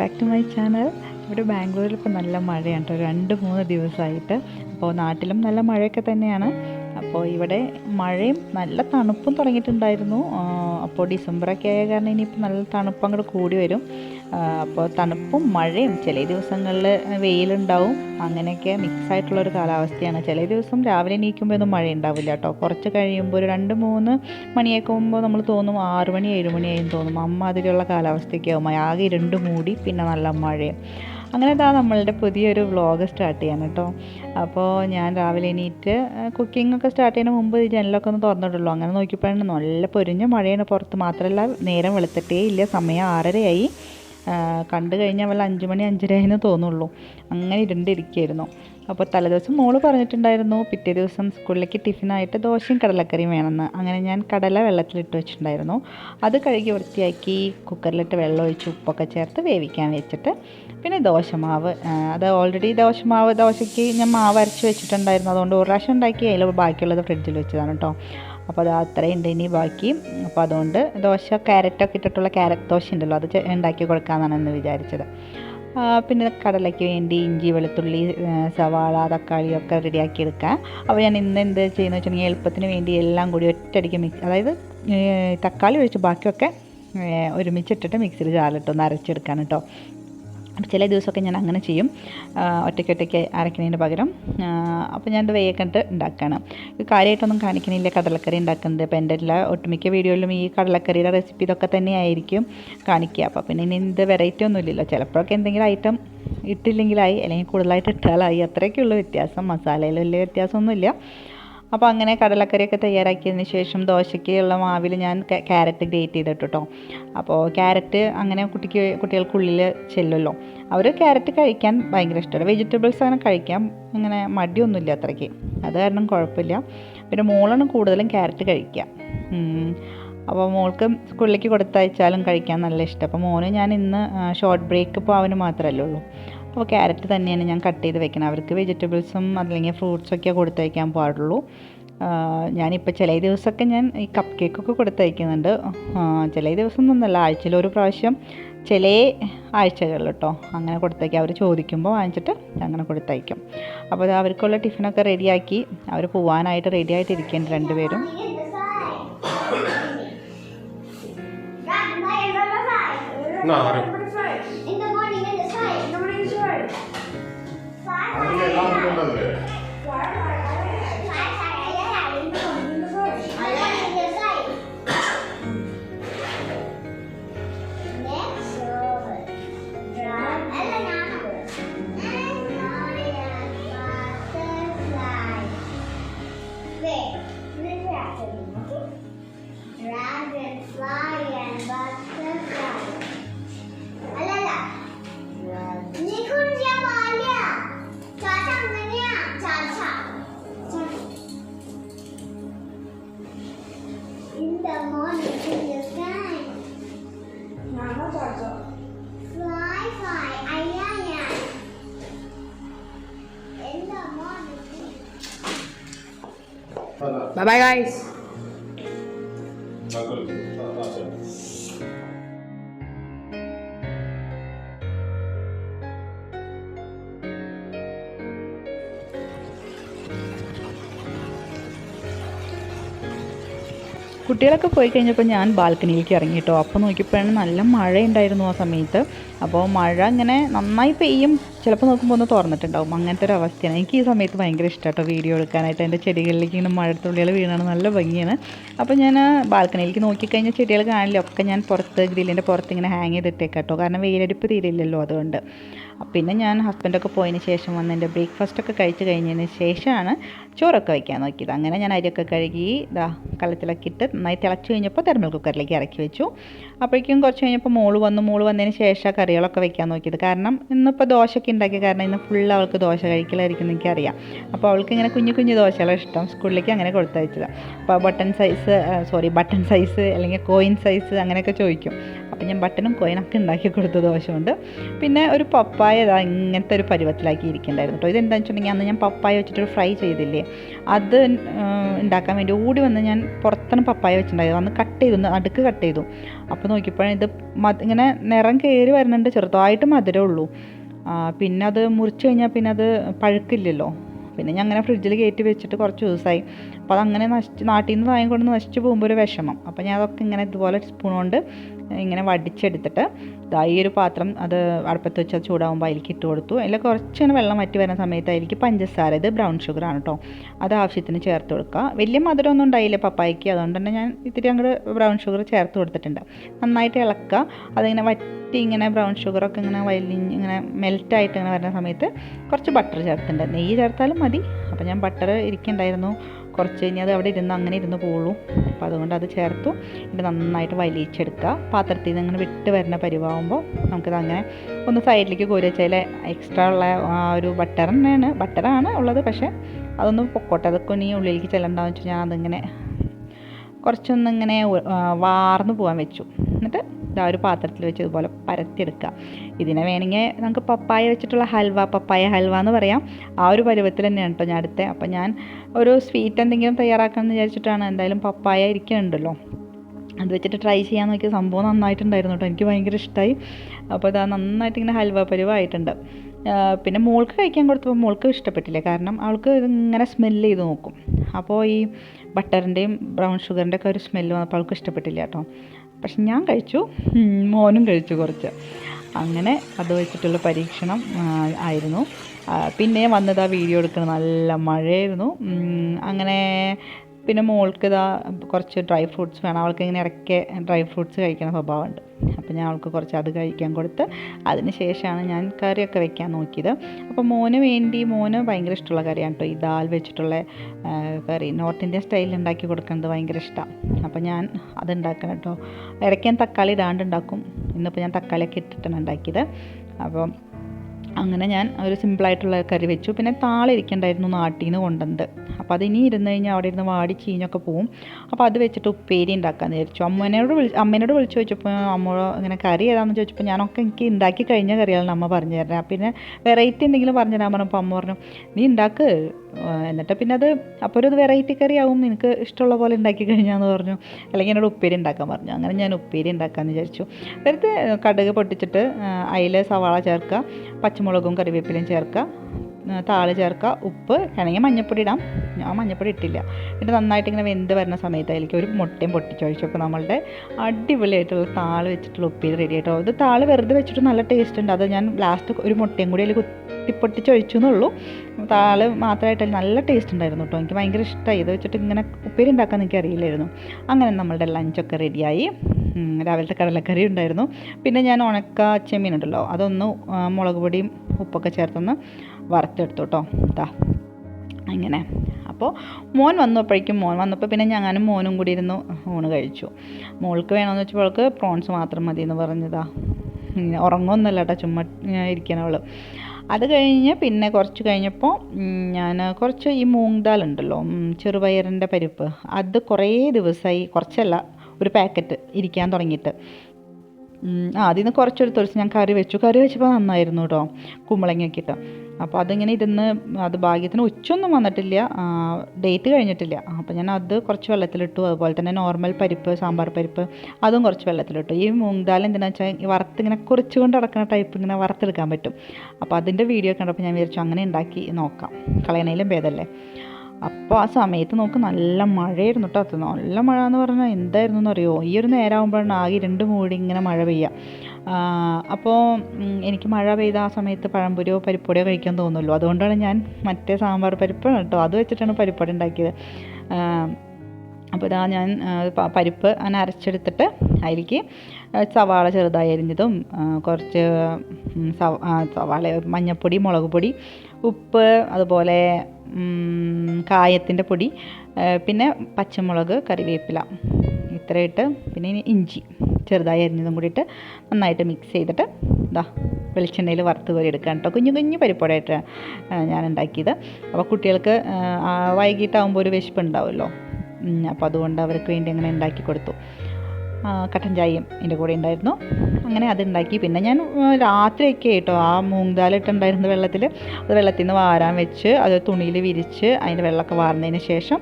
Back to my channel ഇവിടെ ബാംഗ്ലൂരിൽ ഇപ്പോൾ നല്ല മഴയാണ് കേട്ടോ. രണ്ട് മൂന്ന് ദിവസമായിട്ട്. അപ്പോൾ നാട്ടിലും നല്ല മഴയൊക്കെ തന്നെയാണ്. അപ്പോൾ ഇവിടെ മഴയും നല്ല തണുപ്പും തുടങ്ങിയിട്ടുണ്ടായിരുന്നു. അപ്പോൾ ഡിസംബറൊക്കെ ആയ കാരണം ഇനിയിപ്പോൾ നല്ല തണുപ്പ് അങ്ങോട്ട് കൂടി വരും. അപ്പോൾ തണുപ്പും മഴയും ചില ദിവസങ്ങളിൽ വെയിലുണ്ടാവും. അങ്ങനെയൊക്കെ മിക്സ് ആയിട്ടുള്ള ഒരു കാലാവസ്ഥയാണ്. ചില ദിവസം രാവിലെ എണീക്കുമ്പോൾ ഒന്നും മഴ ഉണ്ടാവില്ല കേട്ടോ കുറച്ച് കഴിയുമ്പോൾ ഒരു രണ്ട് മൂന്ന് മണിയൊക്കെ മുമ്പോൾ നമ്മൾ തോന്നും ആറ് മണി ഏഴ് മണിയായും തോന്നും. അമ്മാതിരിയുള്ള കാലാവസ്ഥയൊക്കെ ആകുമ്പോൾ ആകെ രണ്ട് മൂടി പിന്നെ നല്ല മഴയും. അങ്ങനെ ഇതാ നമ്മളുടെ പുതിയൊരു വ്ളോഗ് സ്റ്റാർട്ട് ചെയ്യാൻ കേട്ടോ അപ്പോൾ ഞാൻ രാവിലെ എണീറ്റ് കുക്കിംഗ് ഒക്കെ സ്റ്റാർട്ട് ചെയ്യുന്ന മുമ്പ് ജനലൊക്കെ ഒന്ന് തുറന്നിട്ടുള്ളൂ അങ്ങനെ നോക്കിയപ്പോഴാണ് നല്ല പൊരിഞ്ഞ മഴയാണ് പുറത്ത്. മാത്രമല്ല നേരം വെളുത്തിട്ടേ ഇല്ല. സമയം ആറരയായി. കണ്ടു കഴിഞ്ഞാൽ വല്ല അഞ്ച് മണി അഞ്ചരയെന്ന് തോന്നുള്ളൂ. അങ്ങനെ ഇരുണ്ടിരിക്കുകയായിരുന്നു അപ്പോൾ തലേദിവസം മോൾ പറഞ്ഞിട്ടുണ്ടായിരുന്നു പിറ്റേ ദിവസം സ്കൂളിലേക്ക് ടിഫിനായിട്ട് ദോശയും കടലക്കറിയും വേണമെന്ന്. അങ്ങനെ ഞാൻ കടല വെള്ളത്തിലിട്ട് വെച്ചിട്ടുണ്ടായിരുന്നു. അത് കഴുകി വൃത്തിയാക്കി കുക്കറിലിട്ട് വെള്ളം ഒഴിച്ച് ഉപ്പൊക്കെ ചേർത്ത് വേവിക്കാൻ വെച്ചിട്ട് പിന്നെ ദോശമാവ്. അത് ഓൾറെഡി ദോശമാവ് ദോശയ്ക്ക് ഞാൻ മാവ് അരച്ച് വെച്ചിട്ടുണ്ടായിരുന്നു. അതുകൊണ്ട് ഒരു പ്രാവശ്യം ഉണ്ടാക്കി അതിൽ ബാക്കിയുള്ളത് ഫ്രിഡ്ജിൽ വെച്ചതാണ് കേട്ടോ അപ്പോൾ അത് അത്രയുണ്ട് ഇനി ബാക്കി. അപ്പോൾ അതുകൊണ്ട് ദോശ ക്യാരറ്റൊക്കെ ഇട്ടിട്ടുള്ള ക്യാരറ്റ് ദോശ ഉണ്ടല്ലോ അത് ഉണ്ടാക്കി കൊടുക്കാമെന്നാണ് ഇന്ന് വിചാരിച്ചത്. പിന്നെ കടലയ്ക്ക് വേണ്ടി ഇഞ്ചി വെളുത്തുള്ളി സവാള തക്കാളി ഒക്കെ റെഡിയാക്കി എടുക്കാം. അപ്പോൾ ഞാൻ ഇന്ന് എന്ത് ചെയ്യുന്നത് വെച്ചിട്ടുണ്ടെങ്കിൽ എളുപ്പത്തിന് വേണ്ടി എല്ലാം കൂടി ഒറ്റയടിക്ക് മിക്സ് അതായത് തക്കാളി ഒഴിച്ച് ബാക്കിയൊക്കെ ഒരുമിച്ചിട്ടിട്ട് മിക്സിയിൽ ജാറിലിട്ടൊന്ന് അരച്ചെടുക്കാൻ കേട്ടോ. ചില ദിവസമൊക്കെ ഞാൻ അങ്ങനെ ചെയ്യും. ഒറ്റയ്ക്ക് ഒറ്റയ്ക്ക് പകരം. അപ്പോൾ ഞാനത് വേഗമായിട്ട് ഉണ്ടാക്കുകയാണ് കാര്യമായിട്ടൊന്നും കാണിക്കണില്ല കടലക്കറി ഉണ്ടാക്കുന്നത്. അപ്പോൾ എന്റെ എല്ലാ ഒട്ടുമിക്ക വീഡിയോയിലും ഈ കടലക്കറിയുടെ റെസിപ്പി ഇതൊക്കെ തന്നെയായിരിക്കും കാണിക്കുക. അപ്പോൾ പിന്നെ ഇനി എന്ത് വെറൈറ്റി ഒന്നും ഇല്ലല്ലോ. ചിലപ്പോഴൊക്കെ എന്തെങ്കിലും ഐറ്റം ഇട്ടില്ലെങ്കിലായി അല്ലെങ്കിൽ കൂടുതലായിട്ട് ഇട്ടാലായി. അത്രയൊക്കെയുള്ള വ്യത്യാസം. മസാലയിൽ വലിയ വ്യത്യാസമൊന്നുമില്ല. അപ്പോൾ അങ്ങനെ കടലക്കറിയൊക്കെ തയ്യാറാക്കിയതിന് ശേഷം ദോശയ്ക്കുള്ള മാവിൽ ഞാൻ ക്യാരറ്റ് ഗ്രേറ്റ് ചെയ്തിട്ട് കേട്ടോ അപ്പോൾ ക്യാരറ്റ് അങ്ങനെ കുട്ടിക്ക് കുട്ടികൾക്കുള്ളിൽ ചെല്ലുമല്ലോ അവർ ക്യാരറ്റ് കഴിക്കാൻ ഭയങ്കര ഇഷ്ടമാണ്. വെജിറ്റബിൾസ് അങ്ങനെ കഴിക്കാൻ അങ്ങനെ മടിയൊന്നുമില്ല അത്രയ്ക്ക്. അത് കാരണം കുഴപ്പമില്ല. പിന്നെ മോളാണ് കൂടുതലും ക്യാരറ്റ് കഴിക്കുക. അപ്പോൾ മോൾക്ക് സ്കൂളിലേക്ക് കൊടുത്തയച്ചാലും കഴിക്കാൻ നല്ല ഇഷ്ടം. അപ്പോൾ മോന് ഞാൻ ഇന്ന് ഷോർട്ട് ബ്രേക്ക് ഇപ്പോൾ അവന് മാത്രമല്ലേ ഉള്ളൂ. അപ്പോൾ ക്യാരറ്റ് തന്നെയാണ് ഞാൻ കട്ട് ചെയ്ത് വെക്കണം അവർക്ക് വെജിറ്റബിൾസും അല്ലെങ്കിൽ ഫ്രൂട്ട്സൊക്കെ കൊടുത്തയക്കാൻ പാടുള്ളൂ. ഞാനിപ്പോൾ ചില ദിവസമൊക്കെ ഞാൻ ഈ കപ്പ് കേക്കൊക്കെ കൊടുത്തയക്കുന്നുണ്ട്. ചില ദിവസം ഒന്നല്ല ആഴ്ചയിൽ ഒരു പ്രാവശ്യം ചില ആഴ്ചകളിൽ കേട്ടോ അങ്ങനെ കൊടുത്തയക്കും. അവർ ചോദിക്കുമ്പോൾ വാങ്ങിച്ചിട്ട് അങ്ങനെ കൊടുത്തയക്കും. അപ്പോൾ അത് അവർക്കുള്ള ടിഫിനൊക്കെ റെഡിയാക്കി. അവർ പോവാനായിട്ട് റെഡി ആയിട്ട് ഇരിക്കുന്നുണ്ട് രണ്ടുപേരും. No, Bye bye, guys. കുട്ടികളൊക്കെ പോയി കഴിഞ്ഞപ്പോൾ ഞാൻ ബാൽക്കണിയിലേക്ക് ഇറങ്ങി കേട്ടോ. അപ്പോൾ നോക്കിയപ്പോഴാണ് നല്ല മഴ ഉണ്ടായിരുന്നു ആ സമയത്ത്. അപ്പോൾ മഴ ഇങ്ങനെ നന്നായി പെയ്യും. ചിലപ്പോൾ നോക്കുമ്പോൾ ഒന്ന് തുറന്നിട്ടുണ്ടാവും. അങ്ങനത്തെ ഒരു അവസ്ഥയാണ്. എനിക്ക് ഈ സമയത്ത് ഭയങ്കര ഇഷ്ടം കേട്ടോ വീഡിയോ എടുക്കാനായിട്ട്. എന്റെ ചെടികളിലേക്ക് ഇങ്ങനെ മഴത്തുള്ളികൾ വീണാണ്. നല്ല ഭംഗിയാണ്. അപ്പോൾ ഞാൻ ബാൽക്കണിയിലേക്ക് നോക്കിക്കഴിഞ്ഞാൽ ചെടികൾ കാണില്ല. ഒക്കെ ഞാൻ പുറത്ത് ഗ്രില്ലിന്റെ പുറത്ത് ഇങ്ങനെ ഹാങ് ചെയ്തിട്ടേക്കാം കേട്ടോ കാരണം വെയിലടുപ്പ് തീരില്ലല്ലോ അതുകൊണ്ട്. പിന്നെ ഞാൻ ഹസ്ബൻഡൊക്കെ പോയതിന് ശേഷം വന്ന് എന്റെ ബ്രേക്ക്ഫാസ്റ്റൊക്കെ കഴിച്ച് കഴിഞ്ഞതിന് ശേഷമാണ് ചോറൊക്കെ വയ്ക്കാൻ നോക്കിയത്. അങ്ങനെ ഞാൻ അരിയൊക്കെ കഴുകി ഇതാ കള്ളത്തിലൊക്കെ ഇട്ട് നന്നായി തിളച്ച് കഴിഞ്ഞപ്പോൾ തെർമൽ കുക്കറിലേക്ക് ഇറക്കി വെച്ചു. അപ്പോഴേക്കും കുറച്ച് കഴിഞ്ഞപ്പോൾ മോൾ വന്നു. മോൾ വന്നതിന് ശേഷം കറികളൊക്കെ വയ്ക്കാൻ നോക്കിയത്. കാരണം ഇന്നിപ്പോൾ ദോശയൊക്കെ ഉണ്ടാക്കിയ കാരണം ഇന്ന് ഫുൾ അവൾക്ക് ദോശ കഴിക്കലായിരിക്കും എന്ന് എനിക്കറിയാം. അപ്പോൾ അവൾക്ക് ഇങ്ങനെ കുഞ്ഞു കുഞ്ഞു ദോശകളെ ഇഷ്ടം. സ്കൂളിലേക്ക് അങ്ങനെ കൊടുത്തയച്ചത്. അപ്പോൾ button size sorry button size അല്ലെങ്കിൽ കോയിൻ സൈസ് അങ്ങനെയൊക്കെ ചോദിക്കും. അപ്പോൾ അപ്പം ഞാൻ ബട്ടനും കോയിനൊക്കെ ഉണ്ടാക്കി കൊടുത്ത ദോശ കൊണ്ട്. പിന്നെ ഒരു പപ്പായ ഇങ്ങനത്തെ ഒരു പരുവത്തിലാക്കി ഇരിക്കണ്ടായിരുന്നു കേട്ടോ ഇതെന്താണെന്ന് വെച്ചിട്ടുണ്ടെങ്കിൽ അന്ന് ഞാൻ പപ്പായ വെച്ചിട്ട് ഫ്രൈ ചെയ്തില്ലേ? അത് ഉണ്ടാക്കാൻ വേണ്ടി ഓടി വന്ന് ഞാൻ പുറത്താണ് പപ്പായ വെച്ചിട്ടുണ്ടായിരുന്നു അന്ന് കട്ട് ചെയ്തു അടുക്ക് കട്ട് ചെയ്തു. അപ്പോൾ നോക്കിയപ്പോഴാണ് ഇത് ഇങ്ങനെ നിറം കയറി വരുന്നുണ്ട്. ചെറുതായിട്ട് മധുരമേ ഉള്ളൂ ആ, പിന്നെ അത് മുറിച്ച് കഴിഞ്ഞാൽ പിന്നെ അത് പഴുക്കില്ലല്ലോ. പിന്നെ ഞാൻ അങ്ങനെ ഫ്രിഡ്ജിൽ കയറ്റി വെച്ചിട്ട് കുറച്ച് ദിവസമായി അപ്പോൾ അതങ്ങനെ നശിച്ച് നാട്ടിൽ നിന്ന് വാങ്ങിക്കൊണ്ട് നശിച്ച് പോകുമ്പോൾ ഒരു വിഷമം. അപ്പോൾ ഞാൻ അതൊക്കെ ഇങ്ങനെ ഇതുപോലെ സ്പൂൺ കൊണ്ട് ഇങ്ങനെ വടിച്ചെടുത്തിട്ട് ഈ ഒരു പാത്രം അത് അടുപ്പത്ത് വെച്ച് അത് ചൂടാകുമ്പോൾ അതിലേക്ക് ഇട്ട് കൊടുത്തു. അതിൽ കുറച്ചിങ്ങനെ വെള്ളം വറ്റി വരുന്ന സമയത്ത് അതിലേക്ക് പഞ്ചസാര ഇത് ബ്രൗൺ ഷുഗർ ആണ് കേട്ടോ അത് ആവശ്യത്തിന് ചേർത്ത് കൊടുക്കുക. വലിയ മധുരമൊന്നും ഉണ്ടായില്ല പപ്പായ്ക്ക് അതുകൊണ്ട് തന്നെ ഞാൻ ഇത്തിരി അങ്ങോട്ട് ബ്രൗൺ ഷുഗർ ചേർത്ത് കൊടുത്തിട്ടുണ്ട്. നന്നായിട്ട് ഇളക്കുക. അതിങ്ങനെ വറ്റി ഇങ്ങനെ ബ്രൗൺ ഷുഗറൊക്കെ ഇങ്ങനെ വലിഞ്ഞ് ഇങ്ങനെ മെൽറ്റായിട്ട് ഇങ്ങനെ വരുന്ന സമയത്ത് കുറച്ച് ബട്ടർ ചേർത്തിട്ടുണ്ട്. നെയ്യ് ചേർത്താലും മതി. അപ്പോൾ ഞാൻ ബട്ടർ ഇരിക്കുന്നുണ്ടായിരുന്നു. കുറച്ച് കഴിഞ്ഞാൽ അത് അവിടെ ഇരുന്ന് അങ്ങനെ ഇരുന്ന് പോകുള്ളൂ അപ്പോൾ അതുകൊണ്ട് അത് ചേർത്തു. എന്നിട്ട് നന്നായിട്ട് വലിയിച്ചെടുക്കുക പാത്രത്തിൽ നിന്ന് അങ്ങനെ വിട്ട് വരുന്ന പരിവാകുമ്പോൾ നമുക്കത് അങ്ങനെ ഒന്ന് സൈഡിലേക്ക് കോരി വെച്ചാൽ എക്സ്ട്രാ ഉള്ള ആ ഒരു ബട്ടർ തന്നെയാണ്. ബട്ടറാണ് ഉള്ളത്. പക്ഷേ അതൊന്ന് പൊക്കോട്ടെ. അതൊക്കെ ഇനി ഉള്ളിലേക്ക് ചെല്ലണ്ടാന്ന് വെച്ചാൽ ഞാൻ അതിങ്ങനെ കുറച്ചൊന്നിങ്ങനെ വാർന്നു പോകാൻ വെച്ചു. എന്നിട്ട് ഇതാ ഒരു പാത്രത്തിൽ വെച്ച് ഇതുപോലെ പരത്തിയെടുക്കുക. ഇതിനെ വേണമെങ്കിൽ നമുക്ക് പപ്പായ വെച്ചിട്ടുള്ള ഹൽവ പപ്പായ ഹൽവ എന്ന് പറയാം. ആ ഒരു പരുവത്തിൽ തന്നെയാണ് കേട്ടോ ഞാൻ അടുത്ത അപ്പം ഞാൻ ഒരു സ്വീറ്റ് എന്തെങ്കിലും തയ്യാറാക്കാൻ വിചാരിച്ചിട്ടാണ് എന്തായാലും പപ്പായ ഇരിക്കുന്നുണ്ടല്ലോ. അത് വെച്ചിട്ട് ട്രൈ ചെയ്യാൻ നോക്കിയ സംഭവം നന്നായിട്ടുണ്ടായിരുന്നു കേട്ടോ. എനിക്ക് ഭയങ്കര ഇഷ്ടമായി. അപ്പോൾ ഇതാ നന്നായിട്ട് ഇങ്ങനെ ഹൽവ പരുവായിട്ടുണ്ട്. പിന്നെ മോൾക്ക് കഴിക്കാൻ കൊടുത്തപ്പോൾ മോൾക്ക് ഇഷ്ടപ്പെട്ടില്ല. കാരണം അവൾക്ക് ഇതിങ്ങനെ സ്മെല്ല് ചെയ്ത് നോക്കും. അപ്പോൾ ഈ ബട്ടറിന്റെയും ബ്രൗൺ ഷുഗറിന്റെ ഒക്കെ ഒരു സ്മെല്ല് വന്നപ്പോൾ അവൾക്ക് ഇഷ്ടപ്പെട്ടില്ല കേട്ടോ. പക്ഷെ ഞാൻ കഴിച്ചു. മോനും കഴിച്ചു കുറച്ച്. അങ്ങനെ അത് വെച്ചിട്ടുള്ള പരീക്ഷണം ആയിരുന്നു. പിന്നെ വന്നത് ആ വീഡിയോ എടുക്കുന്നത് നല്ല മഴയായിരുന്നു. അങ്ങനെ പിന്നെ മോൾക്ക് ഇതാ കുറച്ച് ഡ്രൈ ഫ്രൂട്ട്സ് വേണം. അവൾക്ക് ഇങ്ങനെ ഇടയ്ക്ക് ഡ്രൈ ഫ്രൂട്ട്സ് കഴിക്കുന്ന സ്വഭാവമുണ്ട്. അപ്പോൾ ഞാൻ അവൾക്ക് കുറച്ച് അത് കഴിക്കാൻ കൊടുത്ത് അതിന് ശേഷമാണ് ഞാൻ കറിയൊക്കെ വെക്കാൻ നോക്കിയത്. അപ്പോൾ മോന് വേണ്ടി മോന് ഭയങ്കര ഇഷ്ടമുള്ള കറിയാണ് കേട്ടോ. ഈ ദാൽ വെച്ചിട്ടുള്ള കറി. നോർത്ത് ഇന്ത്യൻ സ്റ്റൈലിൽ ഉണ്ടാക്കി കൊടുക്കുന്നത് ഭയങ്കര ഇഷ്ടമാണ്. അപ്പോൾ ഞാൻ അത് ഉണ്ടാക്കണം കേട്ടോ. ഇടയ്ക്ക് ഞാൻ തക്കാളി ഇടാണ്ട് ഉണ്ടാക്കും. ഇന്നിപ്പോൾ ഞാൻ തക്കാളിയൊക്കെ ഇട്ടിട്ടാണ് ഉണ്ടാക്കിയത്. അപ്പോൾ അങ്ങനെ ഞാൻ ഒരു സിമ്പിളായിട്ടുള്ള കറി വെച്ചു. പിന്നെ താളിരിക്കണ്ടായിരുന്നു നാട്ടിൽ നിന്ന് കൊണ്ടുവന്നത്. അപ്പോൾ അത് ഇനി ഇരുന്ന് കഴിഞ്ഞാൽ അവിടെ ഇരുന്ന് വാടി ചീഞ്ഞൊക്കെ പോവും. അപ്പോൾ അത് വെച്ചിട്ട് ഉപ്പേരി ഉണ്ടാക്കാമെന്ന് വിചാരിച്ചു. അമ്മേനോട് വിളി അമ്മേനോട് വിളിച്ചു ചോദിച്ചപ്പോൾ അമ്മ ഇങ്ങനെ കറി ഏതാണെന്ന് ചോദിച്ചപ്പോൾ ഞാനൊക്കെ എനിക്ക് ഉണ്ടാക്കി കഴിഞ്ഞ കറികളാണ് അമ്മ പറഞ്ഞു തരുന്നത് പിന്നെ വെറൈറ്റി എന്തെങ്കിലും പറഞ്ഞു തരാൻ പറഞ്ഞപ്പോൾ അമ്മ പറഞ്ഞു നീ ഉണ്ടാക്ക് എന്നിട്ട് പിന്നെ അത് അപ്പോൾ ഒരു വെറൈറ്റി കറി ആവും നിനക്ക് ഇഷ്ടമുള്ള പോലെ ഉണ്ടാക്കി കഴിഞ്ഞാന്ന് പറഞ്ഞു. അല്ലെങ്കിൽ എന്നോട് ഉപ്പേരി ഉണ്ടാക്കാൻ പറഞ്ഞു. അങ്ങനെ ഞാൻ ഉപ്പേരി ഉണ്ടാക്കാമെന്ന് വിചാരിച്ചു. വെറുതെ കടുക് പൊട്ടിച്ചിട്ട് അതിൽ സവാള ചേർക്കുക പച്ചമുളകും കറിവേപ്പിലയും ചേർക്കുക. താൾ ചേർക്കുക. ഉപ്പ് വേണമെങ്കിൽ മഞ്ഞപ്പൊടി ഇടാം. ഞാൻ മഞ്ഞപ്പൊടി ഇട്ടില്ല. എന്നിട്ട് നന്നായിട്ട് ഇങ്ങനെ വെന്ത് വരുന്ന സമയത്ത് അതിലേക്ക് ഒരു മുട്ടയും പൊട്ടിച്ചൊഴിച്ചു അപ്പോൾ നമ്മളുടെ അടിപൊളിയായിട്ടുള്ള താൾ വെച്ചിട്ടുള്ള ഉപ്പേരി റെഡി ആയിട്ടോ. അത് താൾ വെറുതെ വെച്ചിട്ട് നല്ല ടേസ്റ്റ് ഉണ്ട്. അത് ഞാൻ ലാസ്റ്റ് ഒരു മുട്ടയും കൂടി അതിൽ കുത്തി പൊട്ടിച്ചൊഴിച്ചു എന്നുള്ളൂ. താൾ മാത്രമായിട്ട് നല്ല ടേസ്റ്റ് ഉണ്ടായിരുന്നു കേട്ടോ എനിക്ക് ഭയങ്കര ഇഷ്ടമായി ഇത് വെച്ചിട്ട് ഇങ്ങനെ ഉപ്പേരി ഉണ്ടാക്കാൻ എനിക്ക് അറിയില്ലായിരുന്നു. അങ്ങനെ നമ്മളുടെ ലഞ്ചൊക്കെ റെഡിയായി രാവിലത്തെ കടലക്കറി ഉണ്ടായിരുന്നു. പിന്നെ ഞാൻ ഉണക്ക ചെമ്മീൻ ഉണ്ടല്ലോ അതൊന്ന് മുളക് പൊടിയും ഉപ്പൊക്കെ ചേർത്തൊന്ന് വറുത്തെടുത്തു കേട്ടോ അങ്ങനെ. അപ്പോൾ മോൻ വന്നപ്പോഴേക്കും മോൻ വന്നപ്പോൾ പിന്നെ ഞാനും മോനും കൂടി ഇരുന്ന് ഊണ് കഴിച്ചു. മോൾക്ക് വേണമെന്ന് വെച്ചപ്പോൾ അവൾക്ക് പ്രോൺസ് മാത്രം മതി എന്ന് പറഞ്ഞതാ ഉറങ്ങുമൊന്നുമല്ല കേട്ടോ ചുമ്മാ ഇരിക്കണവൾ അത് കഴിഞ്ഞ് പിന്നെ കുറച്ച് കഴിഞ്ഞപ്പോൾ ഞാൻ കുറച്ച് ഈ മൂങ് ദാൽ ഉണ്ടല്ലോ ചെറുപയറിന്റെ പരിപ്പ് അത് കുറേ ദിവസമായി കുറച്ചല്ല ഒരു പാക്കറ്റ് ഇരിക്കാൻ തുടങ്ങിയിട്ട്. ആ അതിൽ നിന്ന് കുറച്ചെടുത്ത് ഒഴിച്ച് ഞാൻ കറി വെച്ചു. കറി വെച്ചപ്പോൾ നന്നായിരുന്നു കേട്ടോ കുമ്പളങ്ങയൊക്കെ ഇട്ട് അപ്പോൾ അതിങ്ങനെ ഇരുന്ന് അത് ഭാഗ്യത്തിന് ഉച്ചൊന്നും വന്നിട്ടില്ല. ഡേറ്റ് കഴിഞ്ഞിട്ടില്ല. അപ്പോൾ ഞാൻ അത് കുറച്ച് വെള്ളത്തിലിട്ടു. അതുപോലെ തന്നെ നോർമൽ പരിപ്പ് സാമ്പാർ പരിപ്പ് അതും കുറച്ച് വെള്ളത്തിലിട്ടു. ഈ മൂങ്ദാൽ എന്തിനാ വെച്ചാൽ ഈ വറുത്തിങ്ങനെ ഇങ്ങനെ കുറിച്ചുകൊണ്ട് അടക്കുന്ന ടൈപ്പ് ഇങ്ങനെ വറുത്തെടുക്കാൻ പറ്റും. അപ്പോൾ അതിന്റെ വീഡിയോ കണ്ടപ്പോൾ ഞാൻ വിചാരിച്ചു അങ്ങനെ ഉണ്ടാക്കി നോക്കാം. കളയണയിലും ഭേദമല്ലേ അപ്പോൾ ആ സമയത്ത് നോക്ക് നല്ല മഴയായിരുന്നു കേട്ടോ നല്ല മഴ എന്ന് പറഞ്ഞാൽ എന്തായിരുന്നു എന്നറിയോ ഈ ഒരു നേരമാകുമ്പോഴാണ് ആകെ രണ്ട് മൂടി ഇങ്ങനെ മഴ പെയ്യുക അപ്പോൾ എനിക്ക് മഴ പെയ്ത ആ സമയത്ത് പഴംപൊരിയോ പരിപ്പൊടിയോ കഴിക്കാൻ തോന്നുമല്ലോ അതുകൊണ്ടാണ് ഞാൻ മറ്റേ സാമ്പാർ പരിപ്പാണ് കേട്ടോ അത് വെച്ചിട്ടാണ് പരിപ്പൊടി ഉണ്ടാക്കിയത്. അപ്പോൾ ഇതാ ഞാൻ പരിപ്പ് അങ്ങനെ അരച്ചെടുത്തിട്ട് അതിലേക്ക് സവാള ചെറുതായി അരിഞ്ഞതും കുറച്ച് സവാള മഞ്ഞൾപ്പൊടി മുളക് പൊടി ഉപ്പ് അതുപോലെ കായത്തിന്റെ പൊടി പിന്നെ പച്ചമുളക് കറിവേപ്പില ഇത്രയിട്ട് പിന്നെ ഇനി ഇഞ്ചി ചെറുതായി അരിഞ്ഞതും കൂടിയിട്ട് നന്നായിട്ട് മിക്സ് ചെയ്തിട്ട് ഇതാ വെളിച്ചെണ്ണയിൽ വറുത്ത് കോരി എടുക്കാൻ കേട്ടോ കുഞ്ഞു കുഞ്ഞു പരിപ്പോടായിട്ട് ഞാൻ ഉണ്ടാക്കിയത്. അപ്പോൾ കുട്ടികൾക്ക് വൈകിട്ടാകുമ്പോൾ ഒരു വിശപ്പ് ഉണ്ടാവുമല്ലോ. അപ്പോൾ അതുകൊണ്ട് അവർക്ക് വേണ്ടി അങ്ങനെ ഉണ്ടാക്കി കൊടുത്തു. കട്ടൻ ചായയും എന്റെ കൂടെ ഉണ്ടായിരുന്നു. അങ്ങനെ അതുണ്ടാക്കി. പിന്നെ ഞാൻ രാത്രിയൊക്കെ കേട്ടോ ആ മൂങ്കാലിട്ടുണ്ടായിരുന്ന വെള്ളത്തിൽ അത് വെള്ളത്തിൽ നിന്ന് വാരാൻ വെച്ച് അത് തുണിയിൽ വിരിച്ച് അതിന്റെ വെള്ളമൊക്കെ വാർന്നതിന് ശേഷം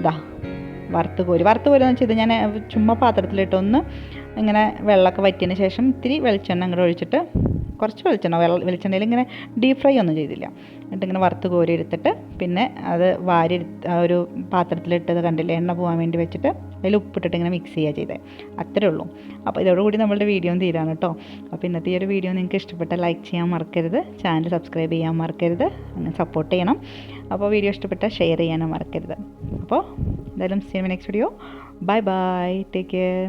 ഇതാ വറുത്ത് കോരി. വറുത്ത് കോരുന്ന വെച്ചാൽ ഇത് ഞാൻ ചുമ്മാ പാത്രത്തിലിട്ടൊന്ന് ഇങ്ങനെ വെള്ളമൊക്കെ വറ്റിയതിന് ശേഷം ഇത്തിരി വെളിച്ചെണ്ണ അങ്ങോട്ട് ഒഴിച്ചിട്ട് കുറച്ച് വെളിച്ചെണ്ണ വെളിച്ചെണ്ണയിൽ ഇങ്ങനെ ഡീപ് ഫ്രൈ ഒന്നും ചെയ്തില്ല. എന്നിട്ട് ഇങ്ങനെ വറുത്ത് കോരി എടുത്തിട്ട് പിന്നെ അത് വാരി ഒരു പാത്രത്തിലിട്ടത് കണ്ടില്ലേ എണ്ണ പോകാൻ വേണ്ടി വെച്ചിട്ട് അതിൽ ഉപ്പിട്ടിട്ട് ഇങ്ങനെ മിക്സ് ചെയ്യുക ചെയ്തത് അത്രേ ഉള്ളൂ. അപ്പോൾ ഇതോടുകൂടി നമ്മളുടെ വീഡിയോ തീരാണ് കേട്ടോ. അപ്പോൾ ഇന്നത്തെ ഈ ഒരു വീഡിയോ നിങ്ങൾക്ക് ഇഷ്ടപ്പെട്ട ലൈക്ക് ചെയ്യാൻ മറക്കരുത്. ചാനൽ സബ്സ്ക്രൈബ് ചെയ്യാൻ മറക്കരുത്. അങ്ങനെ സപ്പോർട്ട് ചെയ്യണം. അപ്പോൾ വീഡിയോ ഇഷ്ടപ്പെട്ടാൽ ഷെയർ ചെയ്യാനും മറക്കരുത്. അപ്പോൾ എന്തായാലും Seema next video bye bye take care